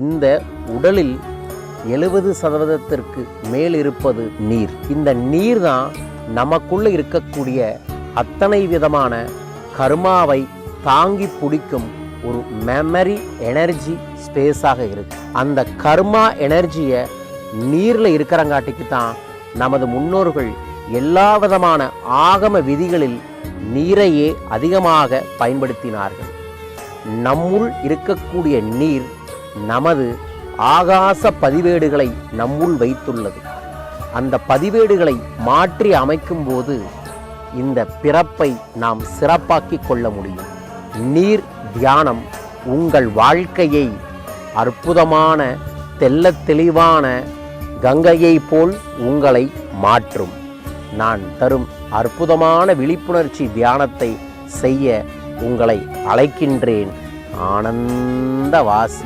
இந்த உடலில் எழுபது சதவீதத்திற்கு மேல் இருப்பது நீர். இந்த நீர் தான் நமக்குள்ளே இருக்கக்கூடிய அத்தனை விதமான கர்மாவை தாங்கி பிடிக்கும் ஒரு மெமரி எனர்ஜி ஸ்பேஸாக இருக்கு. அந்த கர்மா எனர்ஜியை நீரில் இருக்கிறங்காட்டிக்கு தான் நமது முன்னோர்கள் எல்லா விதமான ஆகம விதிகளில் நீரையே அதிகமாக பயன்படுத்தினார்கள். நம்முள் இருக்கக்கூடிய நீர் நமது ஆகாச பதிவேடுகளை நம்முள் வைத்துள்ளது. அந்த பதிவேடுகளை மாற்றி அமைக்கும்போது இந்த பிறப்பை நாம் சிறப்பாக்கிக் கொள்ள முடியும். நீர் தியானம் உங்கள் வாழ்க்கையை அற்புதமான தெல்ல தெளிவான கங்கையை போல் உங்களை மாற்றும். நான் தரும் அற்புதமான விழிப்புணர்ச்சி தியானத்தை செய்ய உங்களை அழைக்கின்றேன் ஆனந்த வாசி